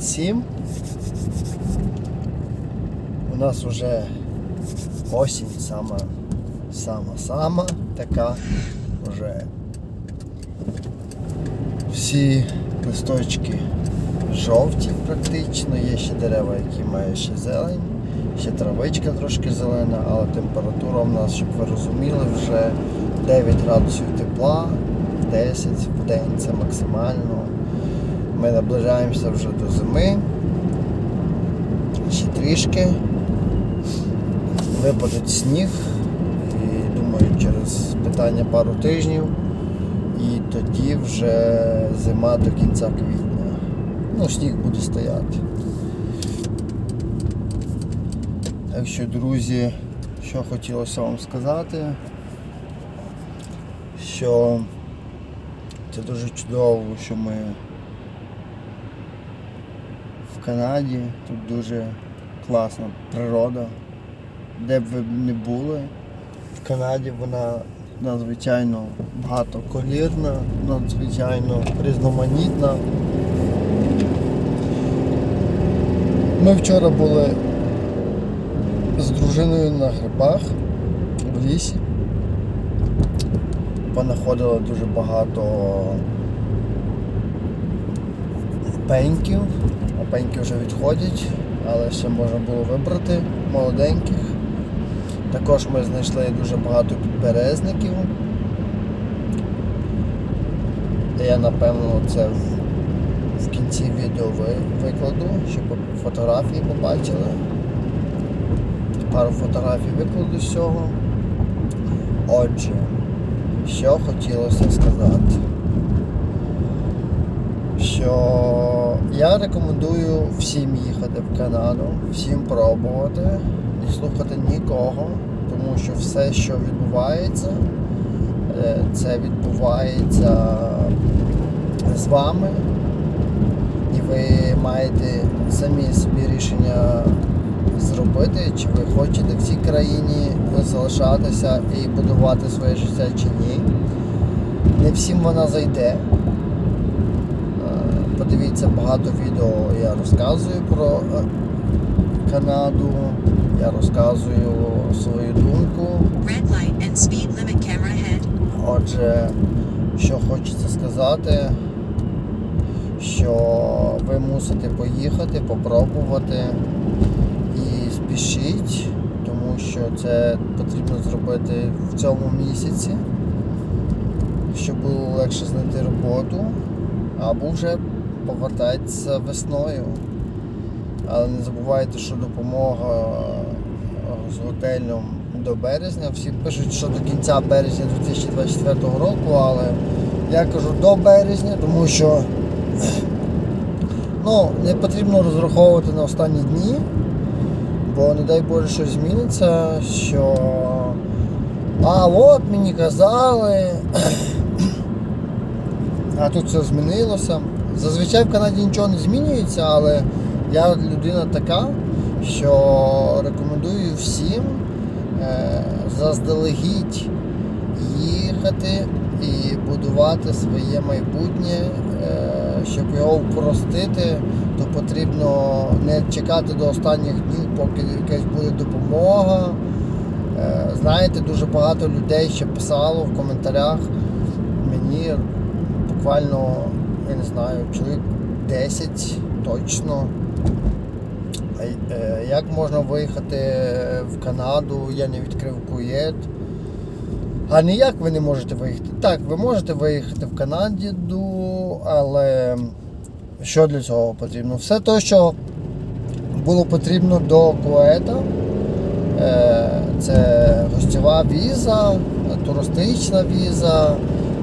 27. У нас вже осінь сама сама сама така. Вже всі листочки жовті практично, є ще дерева, які мають ще зелень, ще травичка трошки зелена, але температура в нас, щоб ви розуміли, вже 9 градусів тепла, 10 в день це максимально. Ми наближаємося вже до зими. Ще трішки. Випадуть сніг. І думаю, через питання пару тижнів. І тоді вже зима до кінця квітня. Ну, сніг буде стояти. Так що, друзі, що хотілося вам сказати, що це дуже чудово, що ми Канаді. Тут дуже класна природа. Де б ви не були, в Канаді вона надзвичайно багатоколірна, надзвичайно різноманітна. Ми вчора були з дружиною на грибах в лісі. Понаходили дуже багато пеньків, а пеньки вже відходять, але ще можна було вибрати молоденьких. Також ми знайшли дуже багато підберезників. Я напевно це в, кінці відео ви- викладу, щоб фотографії побачили. Пару фотографій викладу з цього. Отже, що хотілося сказати. Що я рекомендую всім їхати в Канаду, всім пробувати, не слухати нікого, тому що все, що відбувається, е, це відбувається з вами, і ви маєте самі собі рішення зробити, чи ви хочете в цій країні залишатися і будувати своє життя чи ні. Не всім вона зайде. Подивіться багато відео, я розказую про е, Канаду, я розказую свою думку. Red light and speed limit camera ahead. Отже, що хочеться сказати, що ви мусите поїхати, попробувати і спішіть, тому що це потрібно зробити в цьому місяці, щоб було легше знайти роботу, або вже повертайтеся весною. Але не забувайте, що допомога з готелем до березня. Всі пишуть, що до кінця березня 2024 року, але я кажу до березня, тому що ну, не потрібно розраховувати на останні дні, бо не дай Боже щось зміниться, що а от мені казали, а тут все змінилося. Зазвичай в Канаді нічого не змінюється, але я людина така, що рекомендую всім е, заздалегідь їхати і будувати своє майбутнє. Е, щоб його впростити, то потрібно не чекати до останніх днів, поки якась буде допомога. Е, знаєте, дуже багато людей ще писало в коментарях мені буквально, не знаю, чоловік 10 точно. Е, Як можна виїхати в Канаду, я не відкрив куєт. А ніяк ви не можете виїхати. Так, ви можете виїхати в Канаду, але що для цього потрібно? Все те, що було потрібно до Куета. Е, Це гостєва віза, туристична віза,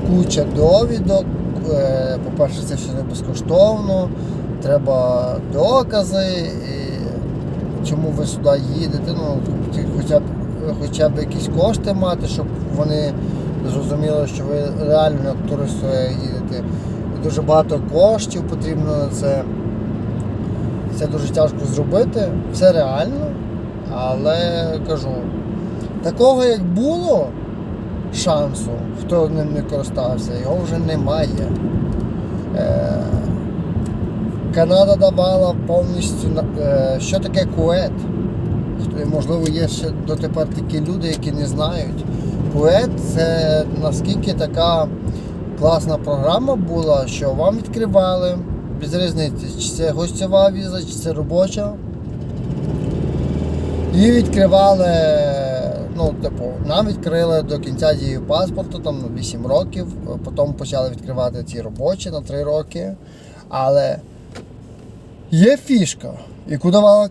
куча довідок. Е, По-перше, це все не безкоштовно. Треба докази, і чому ви сюди їдете. Ну, хоча б, хоча б якісь кошти мати, щоб вони зрозуміли, що ви реально як турист їдете. І дуже багато коштів потрібно на це. Це дуже тяжко зробити. Все реально. Але кажу, такого як було шансу, хто ним не користався, його вже немає. Е, Канада давала повністю е, що таке кует. Можливо, є ще дотепер такі люди, які не знають. Кует це наскільки така класна програма була, що вам відкривали без різниці, чи це гостьова віза, чи це робоча. І відкривали, ну, типу, нам відкрили до кінця дії паспорту, там 8 років, потім почали відкривати ці робочі на 3 роки. Але є фішка, яку давала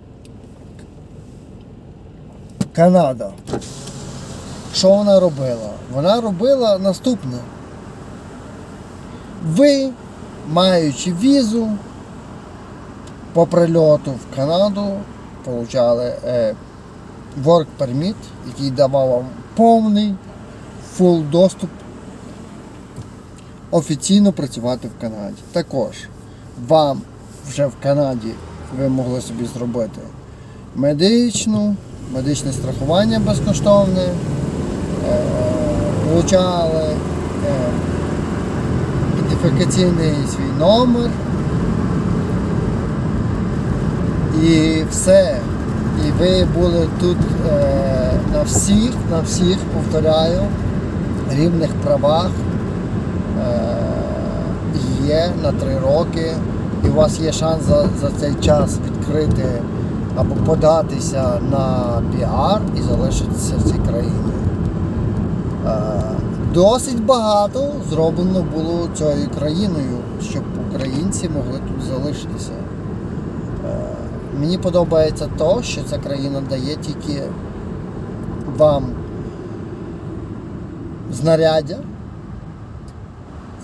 Канада. Що вона робила? Вона робила наступне. Ви, маючи візу по прильоту в Канаду, получали е, work permit, який давав вам повний фул доступ офіційно працювати в Канаді. Також вам вже в Канаді ви могли собі зробити медичну, медичне страхування безкоштовне, е, получали е, ідентифікаційний свій номер. І все. І ви були тут е, на всіх, на всіх, повторяю, рівних правах. Е, є на три роки, і у вас є шанс за, за цей час відкрити або податися на піар і залишитися в цій країні. Е, Досить багато зроблено було цією країною, щоб українці могли тут залишитися. Мені подобається то, що ця країна дає тільки вам знаряддя,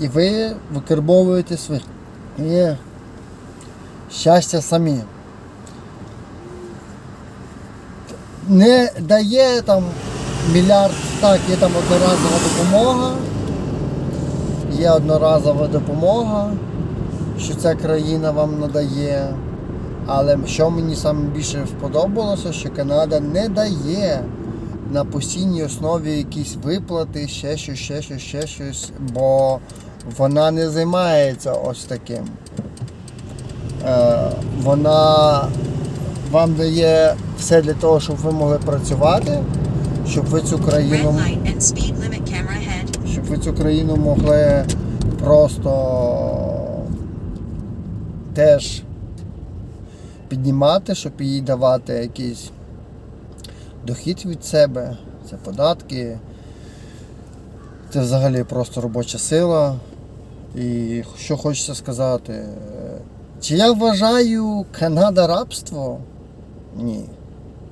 і ви викарбовуєте своє щастя самі. Не дає там мільярд, так, є там одноразова допомога. Є одноразова допомога, що ця країна вам надає. Але що мені саме більше сподобалося, що Канада не дає на постійній основі якісь виплати, ще щось, ще щось, ще щось, бо вона не займається ось таким. Е, вона вам дає все для того, щоб ви могли працювати, щоб ви цю країну щоб ви цю країну могли просто теж піднімати, щоб їй давати якийсь дохід від себе, це податки, це взагалі просто робоча сила. І що хочеться сказати, чи я вважаю Канада рабство? Ні.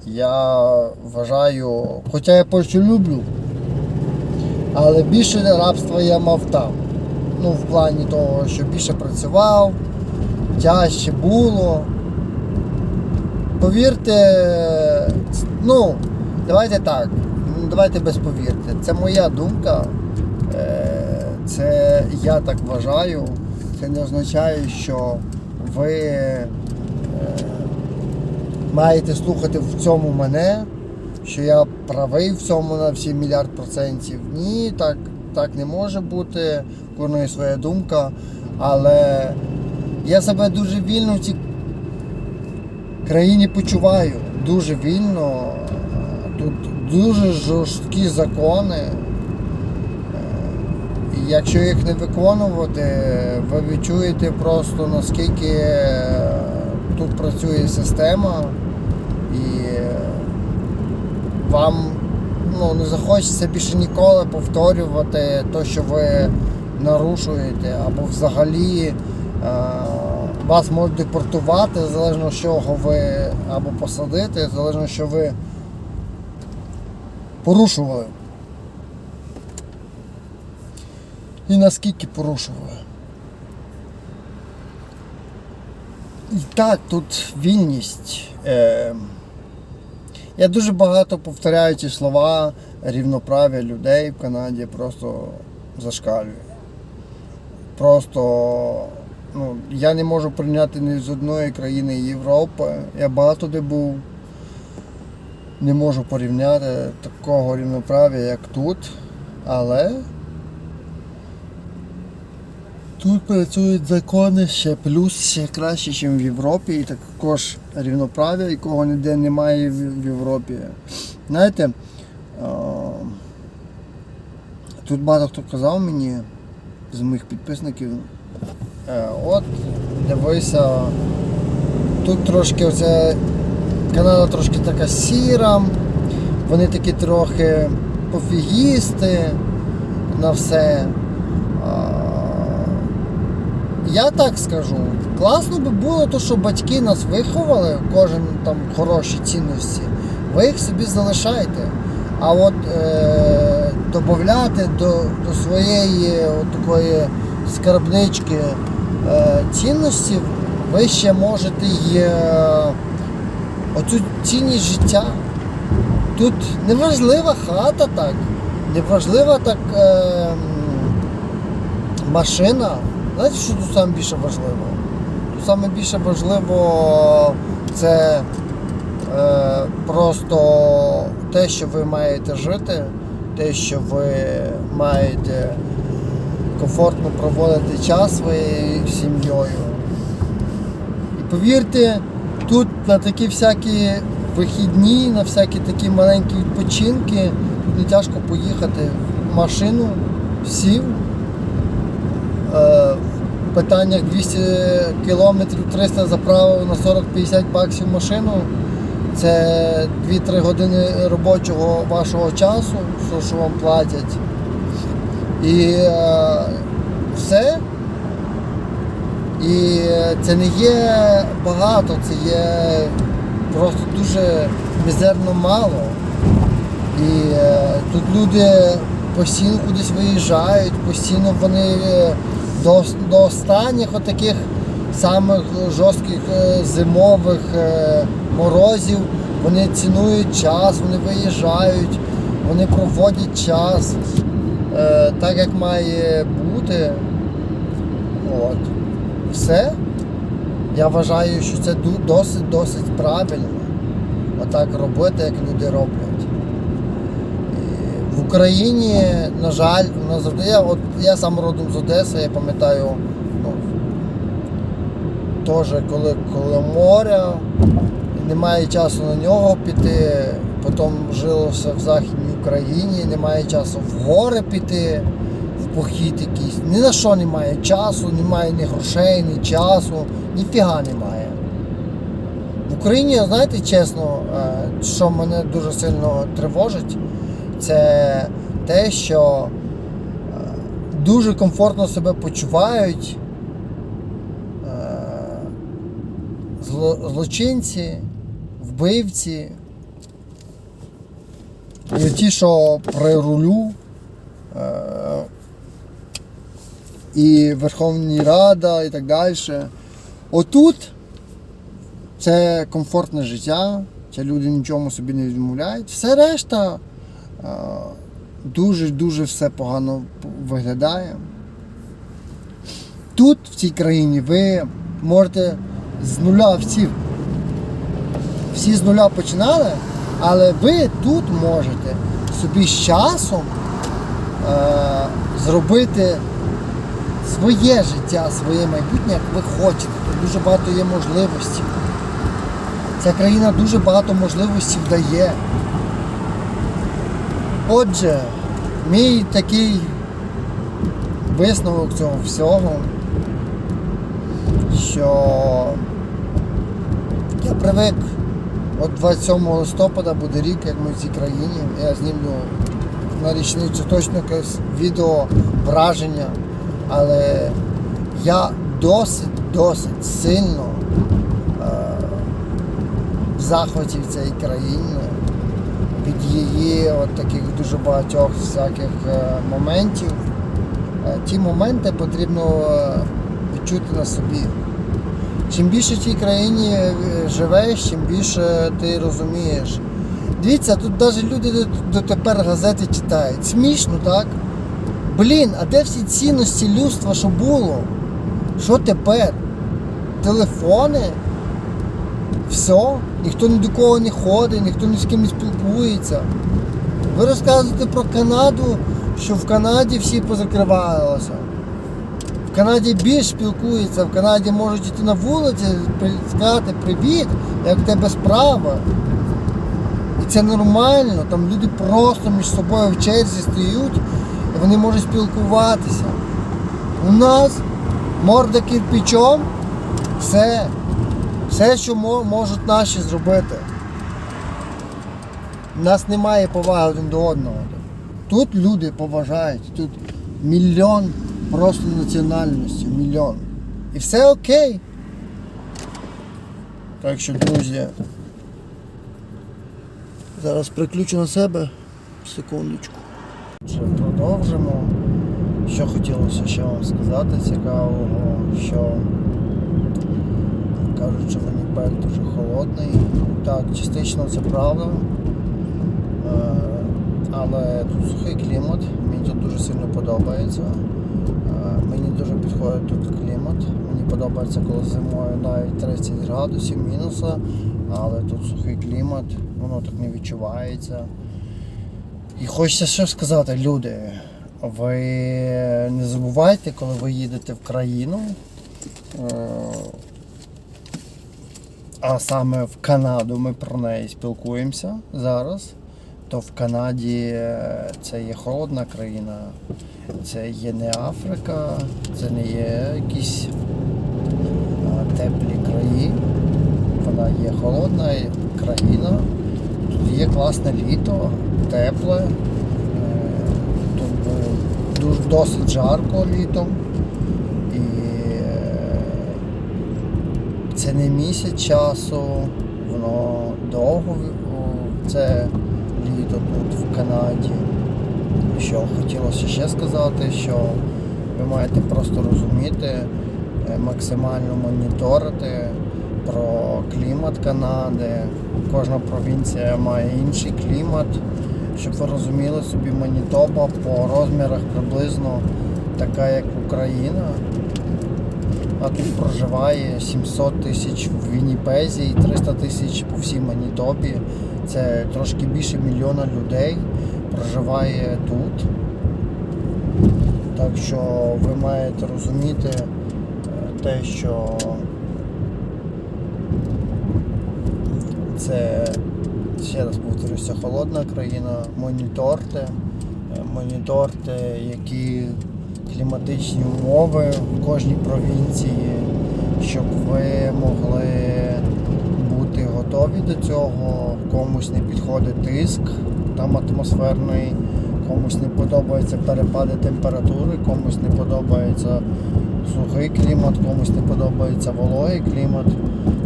Я вважаю, хоча я Польщу люблю, але більше рабства я мав там. Ну, в плані того, що більше працював, тяжче було. Повірте, ну, давайте так, ну, давайте без повірте. Це моя думка. Е, Це я так вважаю. Це не означає, що ви е, маєте слухати в цьому мене, що я правий в цьому на всі мільярд процентів. Ні, так, так не може бути. Є своя думка. Але я себе дуже вільно в цій країні почуваю. Дуже вільно. Тут дуже жорсткі закони. Е, І якщо їх не виконувати, ви відчуєте просто наскільки е, тут працює система і е, вам ну, не захочеться більше ніколи повторювати те, що ви нарушуєте, або взагалі вас можуть депортувати, залежно з чого ви, або посадити, залежно що ви порушували. І наскільки порушували. І так, тут вільність. Е, я дуже багато повторяю ці слова рівноправ'я людей в Канаді просто зашкалює. Просто ну, я не можу прийняти ні з одної країни Європи. Я багато де був. Не можу порівняти такого рівноправ'я, як тут. Але Тут працюють закони ще плюс, ще краще, ніж в Європі, і також рівноправ'я, якого ніде немає в Європі. Знаєте, тут багато хто казав мені з моїх підписників, от дивися, тут трошки оце Канада трошки така сіра, вони такі трохи пофігісти на все. Я так скажу, класно би було, то, що батьки нас виховали, кожен там хороші цінності, ви їх собі залишаєте. А от е, додати до, до своєї от такої скарбнички е, цінностей, ви ще можете й е, оцю цінність життя. Тут неважлива хата так, неважлива так е, машина. Знаєте, що тут саме більше важливо? Тут саме більше важливо це е, просто те, що ви маєте жити, те, що ви маєте комфортно проводити час своєю сім'єю. І повірте, тут на такі всякі вихідні, на всякі такі маленькі відпочинки, тут не тяжко поїхати в машину, сів. Е, в питаннях 200 кілометрів 300 заправив на 40-50 баксів машину. Це 2-3 години робочого вашого часу, що, вам платять. І е, все. І це не є багато, це є просто дуже мізерно мало. І е, тут люди постійно кудись виїжджають, постійно вони е, до, до останніх отаких самих жорстких е, зимових е, морозів вони цінують час, вони виїжджають, вони проводять час е, так, як має бути. От. Все. Я вважаю, що це досить досить правильно. Отак робити, як люди роблять. В Україні, на жаль, у нас. Я, от, я сам родом з Одеси, я пам'ятаю, ну, теж коли, коли море, немає часу на нього піти, потім жилося в Західній Україні, немає часу в гори піти, в похід якийсь. Ні на що немає часу, немає ні грошей, ні часу, ніфіга немає. В Україні, знаєте, чесно, е, що мене дуже сильно тривожить, це те, що е, дуже комфортно себе почувають е, зло- злочинці, вбивці. І ті, що при рулю, е, і Верховна Рада, і так далі. Отут це комфортне життя, це люди нічому собі не відмовляють. Все решта дуже-дуже все погано виглядає. Тут, в цій країні, ви можете з нуля всі, всі з нуля починали, але ви тут можете собі з часом е, зробити своє життя, своє майбутнє, як ви хочете. Тут дуже багато є можливостей. Ця країна дуже багато можливостей дає. Отже, мій такий висновок цього всього, що я привик, от 27 листопада буде рік, як ми в цій країні. Я знімлю на річницю точно якесь відео враження, але я досить, досить сильно е, в захваті в цій країні від її от таких дуже багатьох всяких е, моментів. Е, Ті моменти потрібно е, відчути на собі. Чим більше в цій країні е, живеш, чим більше ти розумієш. Дивіться, тут навіть люди дотепер газети читають. Смішно, так? Блін, а де всі цінності людства, що було? Що тепер? Телефони? Все, ніхто ні до кого не ходить, ніхто ні з ким не спілкується. Ви розказуєте про Канаду, що в Канаді всі позакривалися. В Канаді більш спілкуються, в Канаді можуть йти на вулиці, сказати привіт, як в тебе справа. І це нормально, там люди просто між собою в черзі стоять і вони можуть спілкуватися. У нас морда кирпичом, все. Все, що можуть наші зробити. У нас немає поваги один до одного. Тут люди поважають, тут мільйон просто національності, мільйон. І все окей. Так що, друзі, зараз приключу на себе секундочку. Продовжимо. Що хотілося ще вам сказати цікавого, що кажуть, що Вінніпек дуже холодний. Так, частично це правда. Е, Але тут сухий клімат, мені тут дуже сильно подобається. Мені дуже підходить тут клімат. Мені подобається, коли зимою навіть 30 градусів мінуса, але тут сухий клімат, воно так не відчувається. І хочеться що сказати, люди. Ви не забувайте, коли ви їдете в країну, е, а саме в Канаду ми про неї спілкуємося зараз, то в Канаді е, це є холодна країна, це є не Африка, це не є якісь е, теплі краї. Вона є холодна країна. Тут є класне літо, тепле. Е, Тут досить жарко літом. І е, це не місяць часу, воно довго це літо тут в Канаді. Що хотілося ще сказати, що ви маєте просто розуміти, е, максимально моніторити про клімат Канади. Кожна провінція має інший клімат. Щоб ви розуміли собі, Манітоба по розмірах приблизно така, як Україна. А тут проживає 700 тисяч в Вінніпезі і 300 тисяч по всій Манітобі. Це трошки більше мільйона людей проживає тут. Так що ви маєте розуміти е, те, що це, ще раз повторюся, холодна країна, моніторте, е, моніторте, які кліматичні умови в кожній провінції, щоб ви могли бути готові до цього, комусь не підходить тиск там атмосферний, комусь не подобаються перепади температури, комусь не подобається сухий клімат, комусь не подобається вологий клімат.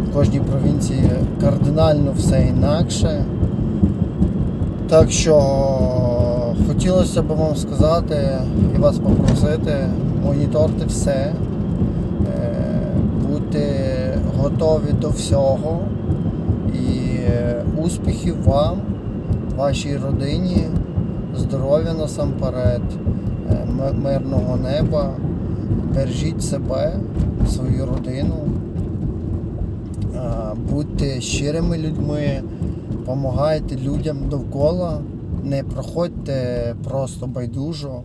В кожній провінції кардинально все інакше. Так що хотілося б вам сказати і вас попросити, моніторте все, е, будьте готові до всього успіхів вам, вашій родині, здоров'я насамперед, е, мирного неба, бережіть себе, свою родину. Будьте щирими людьми, допомагайте людям довкола, не проходьте просто байдужо,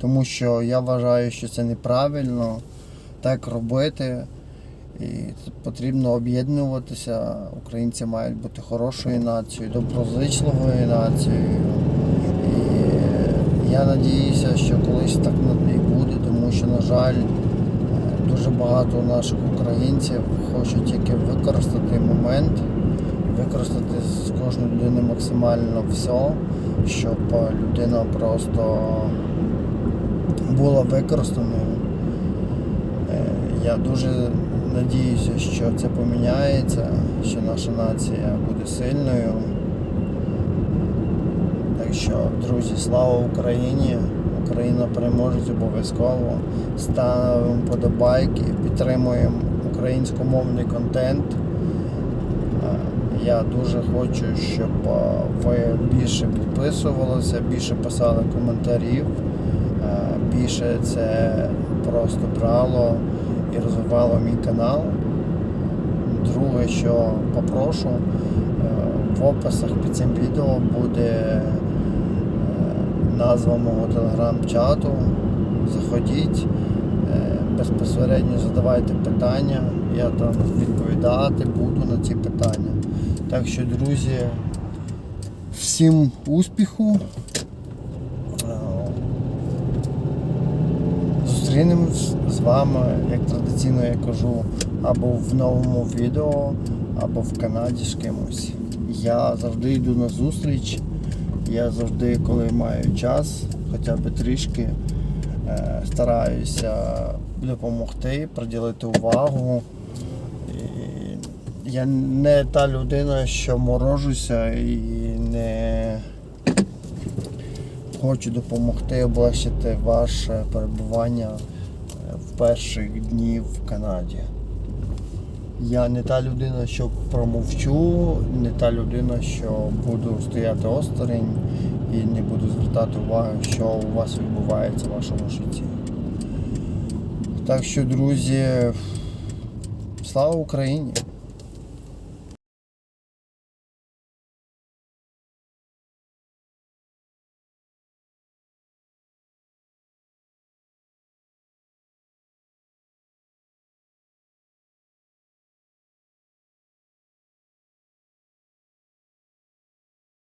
тому що я вважаю, що це неправильно так робити. І потрібно об'єднуватися. Українці мають бути хорошою нацією, доброзичливою нацією. І я надіюся, що колись так і буде, тому що, на жаль, дуже багато наших українців хочуть тільки використати момент, використати з кожної людини максимально все, щоб людина просто була використаною. Е, Я дуже надіюся, що це поміняється, що наша нація буде сильною. Так що, друзі, слава Україні! Україна переможе обов'язково. Ставимо подобайки, підтримуємо українськомовний контент. Е, Я дуже хочу, щоб е, ви більше підписувалися, більше писали коментарів, е, більше це просто брало і розвивало мій канал. Друге, що попрошу, е, в описах під цим відео буде е, назва мого телеграм-чату. Заходіть, е, безпосередньо задавайте питання, я там відповідати буду на ці питання. Так що, друзі, всім успіху. Е, Зустрінемось з вами, як традиційно я кажу, або в новому відео, або в Канаді з кимось. Я завжди йду на зустріч. Я завжди, коли маю час, хоча б трішки, е, стараюся допомогти, приділити увагу. І я не та людина, що морожуся і не хочу допомогти облегшити ваше перебування е, в перших днів в Канаді. Я не та людина, що промовчу, не та людина, що буду стояти осторонь і не буду звертати увагу, що у вас відбувається в вашому житті. Так що, друзі, слава Україні!